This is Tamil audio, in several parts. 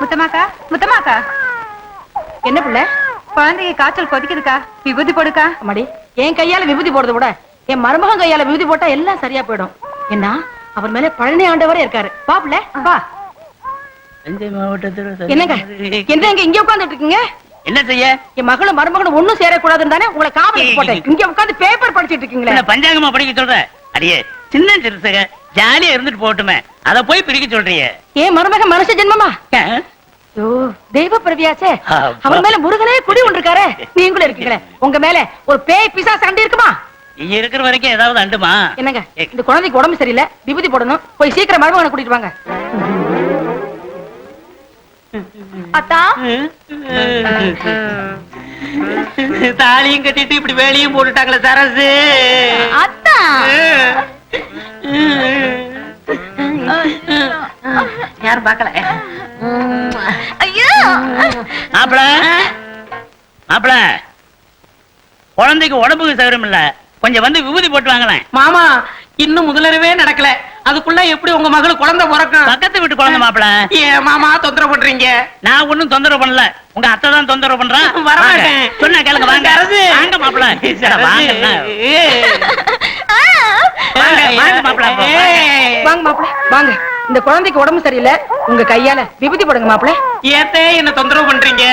முத்தமாக்கா முத்தமாக்கா என்ன பிள்ளை? குழந்தைக்கு காய்ச்சல் கொதிக்குதுக்கா? விபூதி போடுக்கா? அம்மாடி என் கையால விபூதி போடுறத விட என் மருமகன் கையால விபூதி போட்டா எல்லாம் சரியா போயிடும். என்ன அவர் மேல பழனி ஆண்டவரே இருக்காரு. பிள்ளை வா. தஞ்சை மாவட்டத்தில் என்னங்க? என்னங்க இங்க உட்கார்ந்துட்டு இருக்கீங்க? என்ன செய்ய? என் மகளும் மருமகனும் ஒண்ணும் சேரக்கூடாதுன்னு தானே உங்களை காவலுக்கு போட்டேன். இங்க உட்கார்ந்து பேப்பர் படிச்சிட்டு இருக்கீங்களே. என்ன பஞ்சாங்கமா படிக்க சொல்ற? அடியே சின்ன சிறுசக ஜாலியா இருந்துட்டு போகட்டுமே. அத போய் பிரிக்க சொல்றியே. ஏன் மருமகன் மனுஷ ஜென்மமா? ஐயோ தெய்வ பிரவியாச்சே. அவர் மேல முருகனே குடி ஒன்றிருக்காரு. நீங்களும் இருக்கீங்களே. உங்க மேல ஒரு பேய் பிசா சண்டை இருக்குமா? நீ இருக்கிற வரைக்கும் ஏதாவது அண்டுமா? என்னங்க? இந்த குழந்தைக்கு உடம்பு சரியில்லை. விபூதி போடணும். போய் சீக்கிரம் மருமகனை கூட்டிட்டு வாங்க. அத்தா? தாலியும் கட்டிட்டு இப்படி வேலையும் போட்டுட்டாங்களே சரசு. அத்தா? யாரும் பாக்கல ஐயோ! மாப்பிள மாப்பிள குழந்தைக்கு உடம்புக்கு சௌகரியம் இல்ல. கொஞ்சம் வந்து விபூதி போட்டு வாங்களேன். மாமா இன்னும் முதலரவே நடக்கல. அதுக்குள்ள எப்படி உங்க மகளுக்கு குழந்தை பிறக்கும்? பக்கத்து வீட்டு குழந்தை மாப்பிள. ஏன் மாமா தொந்தரவு பண்றீங்க? நான் ஒண்ணும் தொந்தரவு பண்ணல. உங்க அத்தை தான் தொந்தரவு பண்றான் வர. மாட்டேன். சொன்னா கேளுங்க வாங்க. வாங்க மாப்பிள. வாங்க வாங்க, மாப்பிள, வாங்க. இந்த குழந்தைக்கு உடம்பு சரியில்லை உங்க கையால விபூதி போடுங்க மாப்பிள. ஏத்தே என்ன தொந்தரவு பண்றீங்க?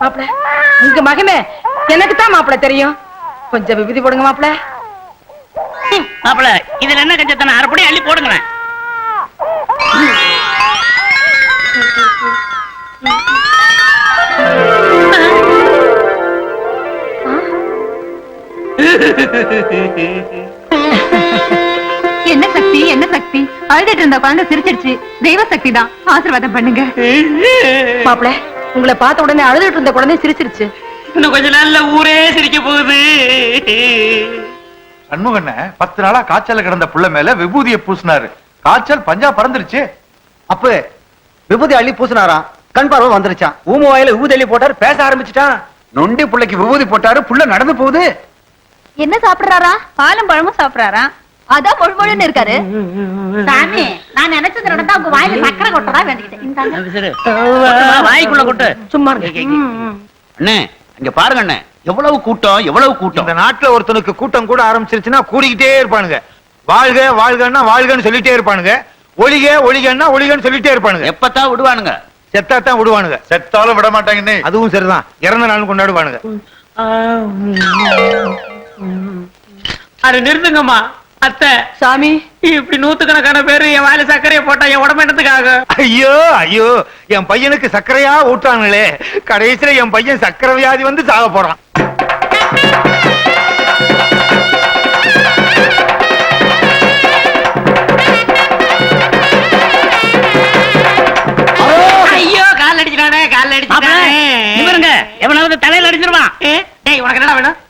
மாப்பிள உங்க மகமே எனக்கு தான் மாப்பிள தெரியும். கொஞ்சம் விபூதி போடுங்க மாப்பிள. மாப்பிள இதுல என்ன கஞ்சத்தன அரைப்படி அள்ளி போடுங்களேன். என்ன சக்தி அழுதுட்டு இருந்த குழந்தை சிரிச்சிருச்சு தெய்வ சக்தி தான். ஆசீர்வாதம் பண்ணுங்க. மாப்பிள உங்களை பார்த்த உடனே அழுதுட்டு இருந்த குழந்தை சிரிச்சிருச்சு. இன்னும் கொஞ்ச நாள்ல ஊரே சிரிக்க போகுது. சண்முகண்ண பத்து நாளா காய்ச்சல்ல கிடந்த புள்ள மேல விபூதியை பூசினாரு. காய்ச்சல் பஞ்சா பறந்துருச்சு. அப்ப விபூதி அள்ளி பூசினாராம். கண் பார்வை வந்துருச்சான் ஊம வாயில விபூதி அள்ளி போட்டாரு பேச ஆரம்பிச்சுட்டான். நொண்டி புள்ளைக்கு விபூதி போட்டாரு புள்ள நடந்து போகுது. என்ன சாப்பிடுறாரா? பாலும் பழமும் சாப்பிடுறாரா? அதான் பொழு பொழுன்னு இருக்காரு. சாமி நான் நினைச்சது நடந்தா உங்க வாயில சக்கரை கொட்டதா வேண்டிக்கிட்டேன். வாய்க்குள்ள கொட்டு. சும்மா. அண்ணே அங்க பாருங்க அண்ணே. எவ்வளவு கூட்டம் எவ்வளவு கூட்டம்? இந்த நாட்டுல ஒருத்தனுக்கு கூட்டம் கூட ஆரம்பிச்சிருச்சுன்னா கூடிக்கிட்டே இருப்பானுங்க. வாழ்க வாழ்கன்னா வாழ்கன்னு சொல்லிட்டே இருப்பானுங்க. ஒளிக ஒளிகன்னா ஒளிகன்னு சொல்லிட்டே இருப்பானுங்க. எப்பத்தான் விடுவானுங்க? செத்தாத்தான் விடுவானுங்க. செத்தாலும் விட மாட்டாங்கன்னு அதுவும் சரிதான். இறந்த நாள் கொண்டாடுவானுங்க. அது நிறுத்துங்கம்மா. அத்தை. சாமி. இப்படி நூத்துக்கணக்கான பேரு என் வாயில சர்க்கரையை போட்டா என் உடம்பு என்னத்துக்காக? ஐயோ ஐயோ என் பையனுக்கு சர்க்கரையா ஊட்டானுங்களே கடைசியில என் பையன் சர்க்கரை வியாதி வந்து சாக போறான். ஐயோ கால் அடிச்சிட்டானே கால் அடிச்சிட்டானே. நிமிருங்க எவனாவது தலையில அடிச்சிருவான். டேய் உனக்கு என்னடா வேணும்?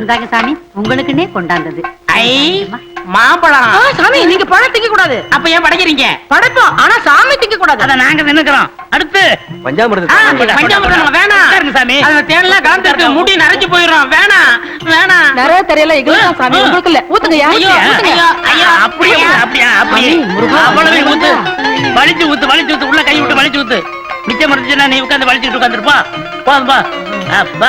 இந்தாங்க சாமி உங்களுக்குன்னே கொண்டாந்தது. ஐ மாம்பழம். சாமி நீங்க பழம் திங்க கூடாது அப்ப ஏன் படைக்கிறீங்க? படைப்போம் ஆனா சாமி திங்க கூடாது அத நாங்க நின்னுக்கிறோம் அடுத்து. பஞ்சாமிரதம் வேணாம். சாமி. அதுல தேன்லாம் கலந்துருக்கு. முடி நரைச்சு போயிடும் வேணாம் வேணாம். நிறைய தெரியல எங்களுக்கு சாமி. உங்களுக்கு இல்ல. ஊத்துங்க. ஐயோ, ஐயோ, அப்படியே. அப்படியா? அவ்வளவு ஊத்து. வலிச்சு ஊத்து வலிச்சு ஊத்து. உள்ள கை விட்டு வலிச்சு ஊத்து. மிச்சம் இருந்துச்சுன்னா நீ உட்கார்ந்து வலிச்சுட்டு உட்காந்துருப்பா போதும் பா அப்பா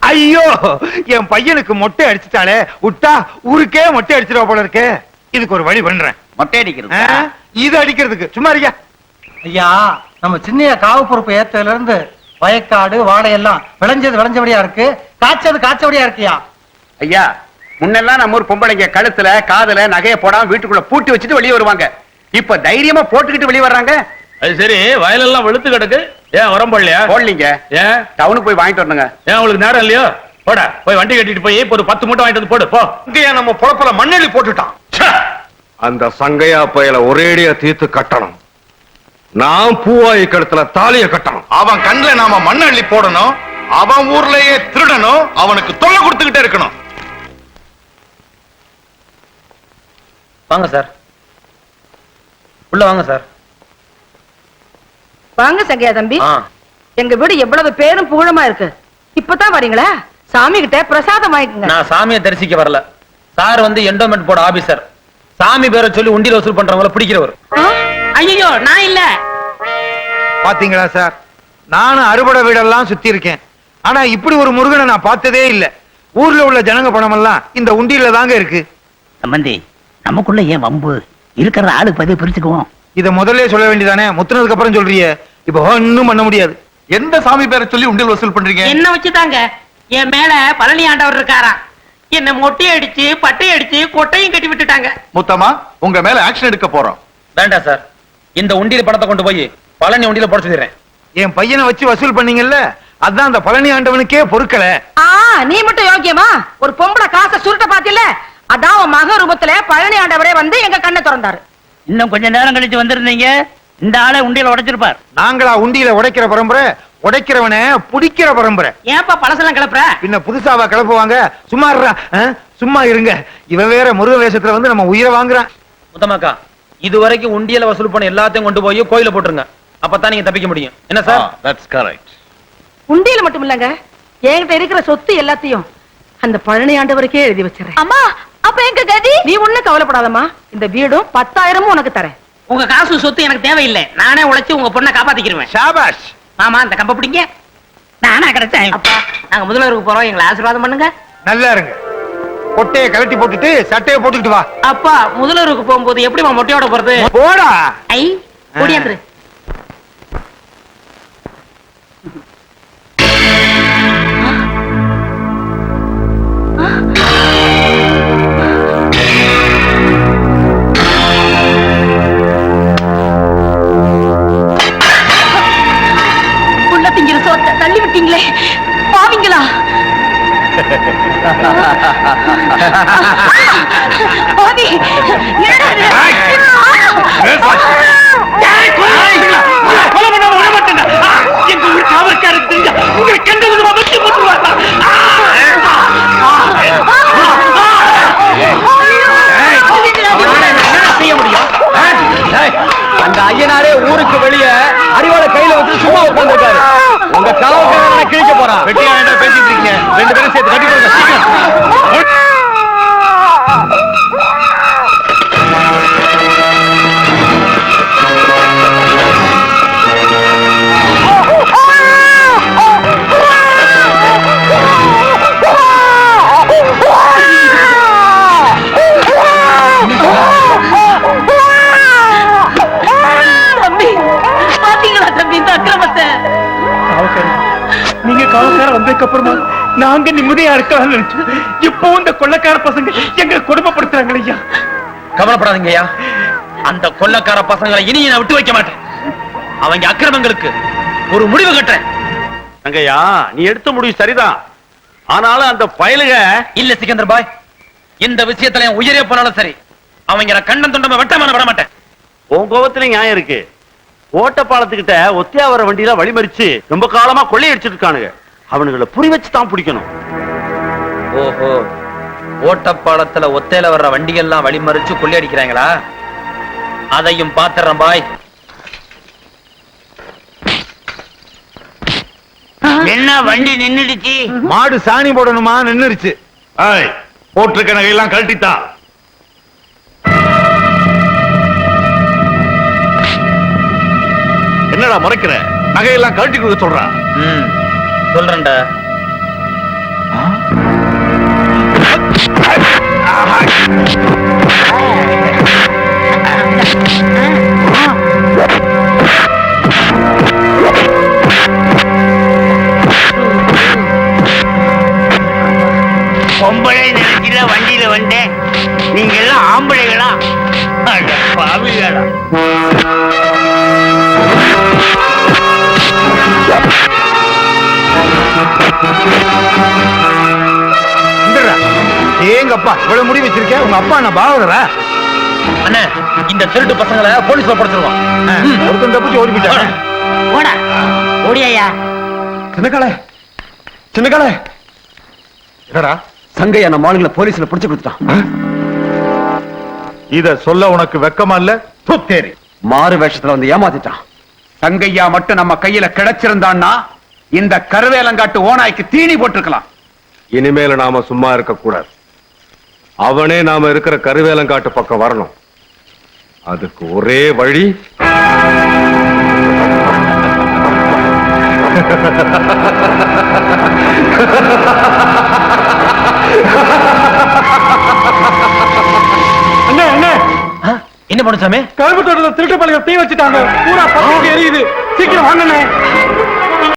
ஐயோ என் பையனுக்கு மொட்டை அடிச்சுட்டாளே விட்டா ஊருக்கே மொட்டை அடிச்சிருவா போல இருக்கே. இதுக்கு ஒரு வழி பண்றேன். மொட்டை அடிக்கிறது? இது அடிக்கிறதுக்கு. சும்மா இருக்கியா? ஐயா நம்ம சின்னையா காவு பொறுப்பு ஏத்ததுல இருந்து வயக்காடு வாழை எல்லாம் விளைஞ்சது விளைஞ்சபடியா இருக்கு. காய்ச்சது காய்ச்சபடியா இருக்கியா? ஐயா முன்னெல்லாம் நம்ம ஊர் பொம்பளைங்க கழுத்துல காதுல நகைய போடாம வீட்டுக்குள்ள பூட்டி வச்சுட்டு வெளியே வருவாங்க. இப்ப தைரியமா போட்டுக்கிட்டு வெளியே வர்றாங்க. அது சரி வயலெல்லாம் வெளுத்து கிடக்கு. ஏன் உரம்படலையா போடலீங்க. ஏன்? டவுனுக்கு போய் வாங்கிட்டு வரணுங்க. ஏன் உங்களுக்கு நேரம் இல்லையோ? போடா. போய் வண்டி கட்டிட்டு போய் இப்ப ஒரு பத்து மூட்டை வாங்கிட்டு வந்து போடு. போ. இங்கேயா நம்ம பொழப்புல மண்ணெளி போட்டுட்டான். அந்த சங்கையா பயல ஒரேடியா தீர்த்து கட்டணும். நான் பூவாயி கழுத்துல தாலிய கட்டணும். அவன் கண்ணுல நாம மண்ணள்ளி போடணும். அவன் ஊர்லயே திருடணும். அவனுக்கு தொல்லை கொடுத்துக்கிட்டே இருக்கணும். வாங்க சார். உள்ள வாங்க சார். வாங்க சங்கையா தம்பி. எங்க வீடு எவ்வளவு பேரும் புகழமா இருக்கு. இப்பதான் வரீங்களா? சாமி கிட்ட பிரசாதம் வாங்கிக்கோங்க. நான் சாமியை தரிசிக்க வரல. சார் வந்து என்டோமெண்ட் போர்டு ஆபீசர் சாமி பேரை சொல்லி உண்டியல் வசூல் பண்றவங்கள பிடிக்கிறவர். ஐயோ நான் இல்ல. பாத்தீங்களா சார்? நானும் அறுபடை வீடெல்லாம் சுத்தி இருக்கேன் ஆனா இப்படி ஒரு முருகனை நான் பார்த்ததே இல்ல. ஊர்ல உள்ள ஜனங்க பணம் எல்லாம் இந்த உண்டியில தாங்க இருக்கு. சம்பந்தி நமக்குள்ள ஏன் வம்பு? இருக்கிற ஆளு பதிவு பிரிச்சுக்குவோம். இத முதல்ல சொல்ல வேண்டியதானே? முத்துனதுக்கு அப்புறம் சொல்றியே. இப்ப ஒண்ணும் பண்ண முடியாது. எந்த சாமி பேரை சொல்லி உண்டியல் வசூல் பண்றீங்க? என்ன வச்சுதாங்க? என் மேல பழனி ஆண்டவர் இருக்காராம். என்ன மொட்டை அடிச்சு பட்டை அடிச்சு கொட்டையும் கட்டி விட்டுட்டாங்க. முத்தமா உங்க மேல ஆக்ஷன் எடுக்க போறோம். வேண்டாம் சார். இந்த உண்டியல் பணத்தை கொண்டு போய் பழனி உண்டியல போட சொல்லிடுறேன். என் பையனை வச்சு வசூல் பண்ணீங்கல்ல அதான் அந்த பழனி ஆண்டவனுக்கே பொறுக்கல. ஆ நீ மட்டும் யோக்கியமா? ஒரு பொம்பளை காசை சுருட்ட பாத்தில அதான் உன் மக ரூபத்துல பழனி ஆண்டவரே வந்து எங்க கண்ணை திறந்தாரு. இன்னும் கொஞ்ச நேரம் கழிச்சு வந்திருந்தீங்க. இந்த ஆளை உண்டியல உடைச்சிருப்பார். நாங்களா உண்டியில உடைக்கிற பரம்பரை உடைக்கிறவன புடிக்கிற பரம்பரை. ஏன்பா பழசெல்லாம் கிளப்புற? பின்ன புதுசாவா கிளப்புவாங்க சும்மா இருடா, ஆ? சும்மா இருங்க. இவன் வேற முருக வேஷத்துல வந்து நம்ம உயிரை வாங்குறான். முத்தமாக்கா இது வரைக்கும் உண்டியல வசூல் பண்ண எல்லாத்தையும் கொண்டு போய் கோயில போட்டுருங்க. அப்பதான் நீங்க தப்பிக்க முடியும். என்ன சார் தட்ஸ் கரெக்ட் உண்டியல மட்டும் இல்லங்க என்கிட்ட இருக்கிற சொத்து எல்லாத்தையும் அந்த பழனி ஆண்டவருக்கே எழுதி வச்சிடறேன். அம்மா அப்ப எங்க கதி? நீ ஒண்ணும் கவலைப்படாதம்மா இந்த வீடும் பத்தாயிரமும் உனக்கு தரேன். உங்க காசு சொத்து எனக்கு தேவையில்லை. நானே உழைச்சு உங்க பொண்ணை காப்பாத்திக்கிருவேன். ஷாபாஷ். மாமா இந்த கம்ப பிடிங்க. நானா கிடைச்சேன். அப்பா. நாங்க முதல்வருக்கு போறோம். எங்களை ஆசீர்வாதம் பண்ணுங்க. நல்லா இருங்க. கொட்டையை கழட்டி போட்டுட்டு சட்டையை போட்டுக்கிட்டு வா. அப்பா முதல்வருக்கு போகும்போது எப்படிமா மொட்டையோட போறது? போடா. ஐ ஓடியாந்துரு உள்ள தள்ளி விட்டீங்களே பாவிங்களா பாவி என்னடா இது? கொலை நாங்க நிம்மதியா இருக்கலாம்னு நினைச்சோம் இப்போ இந்த கொள்ளக்கார பசங்க எங்க கொடுமைப்படுத்துறாங்க ஐயா. கவலைப்படாதீங்க ஐயா அந்த கொள்ளக்கார பசங்களை இனி நான் விட்டு வைக்க மாட்டேன். அவங்க அக்கிரமங்களுக்கு ஒரு முடிவு கட்டுறேன். அங்கய்யா நீ எடுத்த முடிவு சரிதான். ஆனாலும் அந்த பயலுக இல்ல சிக்கந்தர் பாய் இந்த விஷயத்துல என் உயிரே போனாலும் சரி. அவங்க கண்ணன் துண்டமா வெட்டாம விட மாட்டேன். உன் கோபத்துல நியாயம் இருக்கு. ஓட்டப்பாலத்துக்கிட்ட ஒத்தையா வர வண்டியில வழிமறிச்சு ரொம்ப காலமா கொள்ளையடிச்சிட்டு இருக்கானுங்க. அவனுங்களை புரி வச்சு தான் பிடிக்கணும். ஓஹோ ஓட்டப்பாலத்துல ஒத்தையில வர்ற வண்டிகள்லாம் வழிமறிச்சு கொள்ளையடிக்கிறாங்களா அதையும் பாத்துறேன் பாய். என்ன வண்டி நின்னுடுச்சு? மாடு சாணி போடணுமா? நின்னுருச்சு. போட்டிருக்க நகையெல்லாம் கழட்டித்தான் என்னடா மறைக்கிற? நகையெல்லாம் கழட்டி கொடுக்க சொல்றான் ம். சொல்றேன்டா. ஏங்கப்பா இவ்வளவு முடி வச்சிருக்கேன் உங்க அப்பா நான் பாவதரா அண்ணே இந்த திருட்டு பசங்களை போலீஸ்ல படுத்துருவான் ஒருத்தன் தப்பிச்சு ஓடி போயிட்டாங்க ஓடா ஓடியா சின்னக்காலே சின்னக்காலே. என்னடா? சங்கையா நம்ம ஆளுங்களை போலீஸ்ல புடிச்சு கொடுத்துட்டான். இத சொல்ல உனக்கு வெக்கமா இல்ல? துத்தேரி மாறு வேஷத்துல வந்து ஏமாத்திட்டான். சங்கையா மட்டும் நம்ம கையில கிடைச்சிருந்தான்னா இந்த கருவேலங்காட்டு ஓனாய்க்கு தீனி போட்டிருக்கலாம். இனிமேல நாம சும்மா இருக்க கூடாது அவனே நாம இருக்கிற கருவேலங்காட்டு பக்கம் வரணும். அதுக்கு ஒரே வழி என்ன பண்ணு சாமி? கருப்பு தோட்டத்துல திருட்டு பழக தீ வச்சுட்டாங்க. பூரா பக்கம் எரியுது. சீக்கிரம் வாங்கண்ணே.